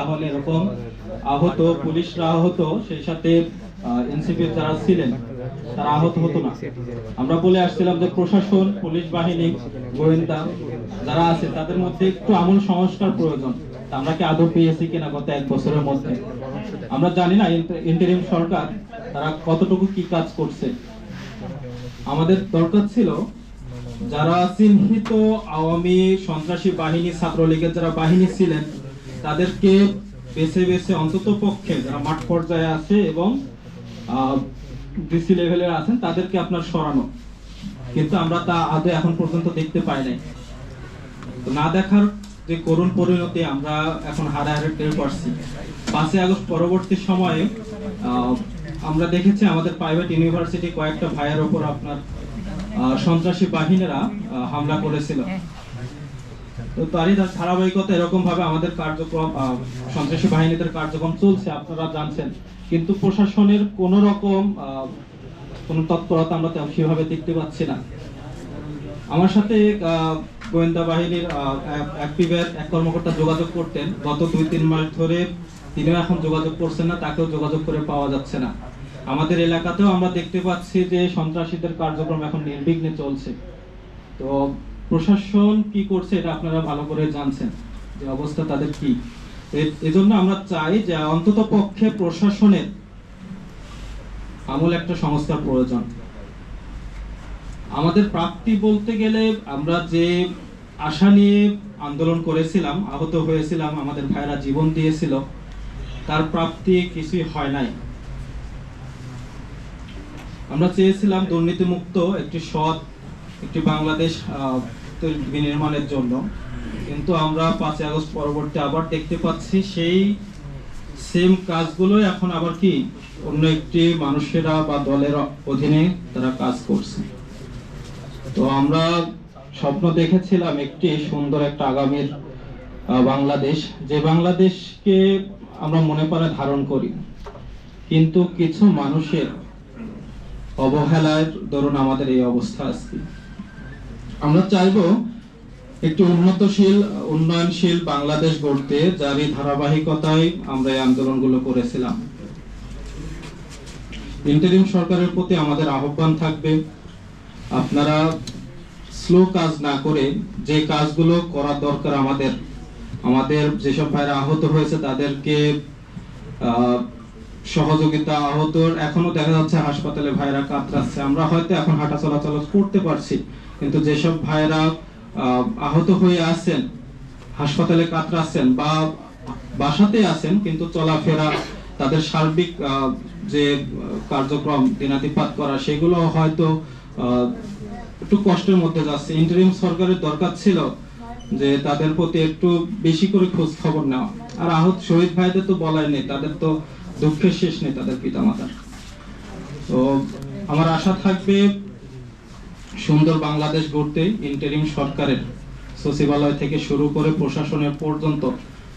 তাহলে এরকম আহত, পুলিশরা আহত, সেই সাথে এনসিপি যারা ছিলেন, তারা আহত হতো না। আমরা বলে আসছিলাম যে প্রশাসন, পুলিশ বাহিনী, গোয়েন্দা যারা আছে, তাদের মধ্যে একটু আমূল সংস্কার প্রয়োজন। আমরা কি আদৌ পেয়েছি কিনা গত এক বছরের মধ্যে? আমরা জানি না ইন্টারিম সরকার তারা কতটুকু কি কাজ করছে। আমাদের দরকার ছিল যারা চিহ্নিত আওয়ামী সন্ত্রাসী বাহিনী, ছাত্রলীগের যারা বাহিনী ছিলেন তাদেরকে বেছে বেছে অন্তত পক্ষে যারা মাঠ পর্যায়ে আছে এবং ডিসি লেভেলে আছেন, তাদেরকে আপনার সরানো। কিন্তু আমরা তা আদৌ এখন পর্যন্ত দেখতে পাই নাই। না দেখার যে করুণ পরিণতি আমরা এখন হারে হারে টের পারছি পাঁচই আগস্ট পরবর্তী সময়ে আমরা দেখেছি আমাদের প্রাইভেট ইউনিভার্সিটি কয়েকটা ভাইয়ের ওপর আপনার সন্ত্রাসী বাহিনীরা হামলা করেছিল। তো তারই ধারা- ধারাবাহিকতা এরকম ভাবে আমাদের কার্যক্রম সন্ত্রাসী বাহিনীদের কার্যক্রম চলছে, আপনারা জানছেন। কিন্তু প্রশাসনের কোন রকম কোনো তৎপরতা আমরা তেমন সেভাবে দেখতে পাচ্ছি না। আমার সাথে গোয়েন্দা বাহিনীর এক এক কর্মকর্তা যোগাযোগ করতেন। গত দুই, তিন মাস ধরে তিনিও এখন যোগাযোগ করছেন না, তাকেও যোগাযোগ করে পাওয়া যাচ্ছে না। আমাদের এলাকাতেও আমরা দেখতে পাচ্ছি যে সন্ত্রাসীদের কার্যক্রম এখন নির্বিঘ্নে চলছে। তো প্রশাসন কি করছে এটা আপনারা ভালো করে জানছেন, যে অবস্থা তাদের কি? এজন্য আমরা চাই যে অন্তত পক্ষে প্রশাসনের আমূল একটা সংস্কার প্রয়োজন। আমাদের প্রাপ্তি বলতে গেলে আমরা যে আশা নিয়ে আন্দোলন করেছিলাম, আহত হয়েছিলাম, আমাদের ভাইরা জীবন দিয়েছিল, তার প্রাপ্তি কিছুই হয় নাই। আমরা চেয়েছিলাম দুর্নীতিমুক্ত একটি সৎ, একটি বাংলাদেশ বিনির্মাণের জন্য। কিন্তু আমরা পাঁচই আগস্ট পরবর্তী আবার দেখতে পাচ্ছি সেই সেম কাজগুলো এখন আবার কি, অন্য একটি মানুষেরা বা দলের অধীনে তারা কাজ করছে। তো আমরা স্বপ্ন দেখেছিলাম একটি সুন্দর একটা আগামীর বাংলাদেশ। যে বাংলাদেশকে আমরা মনে প্রাণে ধারণ করি, কিন্তু কিছু মানুষের অবহেলার দরুন আমাদের এই অবস্থা আজকে। আমরা চাইব একটি উন্নতশীল, উন্নয়নশীল বাংলাদেশ গড়তে যারই ধারাবাহিকতায় আমরা এই আন্দোলনগুলো করেছিলাম। ইন্টারিম সরকারের প্রতি আমাদের আহ্বান থাকবে, আপনারা স্লো কাজ না করে যে কাজগুলো করার দরকার আমাদের আমাদের যেসব ভাইরা আহত হয়েছে তাদেরকে সহযোগিতা আহত এখনও দেখা যাচ্ছে হাসপাতালে ভাইরা কাতরাচ্ছে। আমরা হয়তো এখন হাঁটা চলাচল করতে পারছি, কিন্তু যেসব ভাইরা আহত হয়ে আছেন, হাসপাতালে কাতরাচ্ছেন বা বাসাতে আছেন, কিন্তু চলাফেরা, তাদের সার্বিক যে কার্যক্রম দিনাতিপাত করা, সেগুলো হয়তো একটু কষ্টের মধ্যে যাচ্ছে। ইন্টারিম সরকারের দরকার ছিল যে তাদের প্রতি একটু বেশি করে খোঁজ খবর নেওয়া। আর আহত শহীদ ভাইদের তো বলাই নেই, তাদের তো দুঃখের শেষ নেই তাদের পিতামাতার তো আমার আশা থাকবে সুন্দর বাংলাদেশ গড়তে ইন্টারিম সরকারের সচিবালয় থেকে শুরু করে প্রশাসনের পর্যন্ত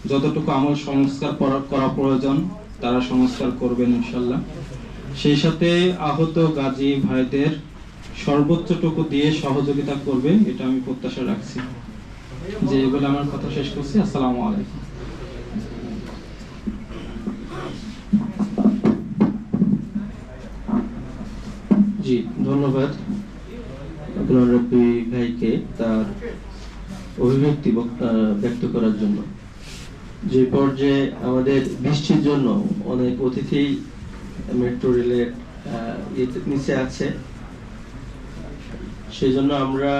যতটুকু আমল সংস্কার করা- প্রয়োজন, তারা সংস্কার করবেন ইনশাল্লাহ। সেই সাথে আহত গাজী ভাইদের সর্বোচ্চটুকু দিয়ে সহযোগিতা করবে, এটা আমি প্রত্যাশা রাখছি। যে বলে আমার কথা শেষ করছি। আসসালামু আলাইকুম। জি, ধন্যবাদ। আপনার রব্বি ভাইকে তার অভিব্যক্তি ব্যক্ত করার জন্য। যে পর্যায়ে আমাদের বৃষ্টির জন্য অনেক অতিথি মেট্রো রেলের নিচে আছে। সেই জন্য আমরা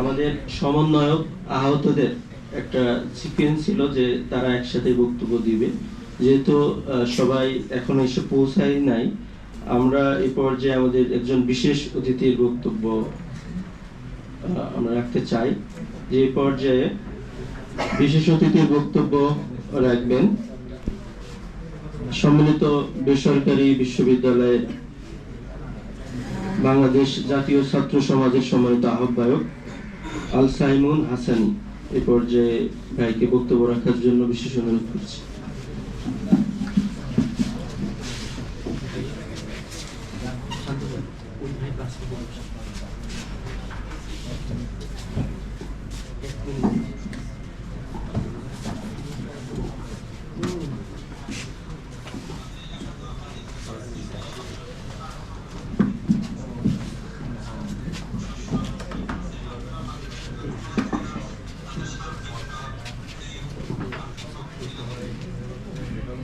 আমাদের সমন্বয়ক আহতদের একটা সিকুয়েন্স ছিল যে তারা একসাথে বক্তব্য দিবে। যেহেতু সবাই এখন এসে পৌঁছায় নাই আমরা এই পর্যায়ে আমাদের একজন বিশেষ অতিথির বক্তব্য আমরা রাখতে চাই। যে পর্যায়ে বিশেষ অতিথির বক্তব্য রাখবেন সম্মিলিত বেসরকারি বিশ্ববিদ্যালয়ের বাংলাদেশ জাতীয় ছাত্র সমাজের সম্মানিত আহ্বায়ক আল সাইমুন হাসানি এ পর্যায়ে ভাইকে বক্তব্য রাখার জন্য বিশেষ অনুরোধ করছি।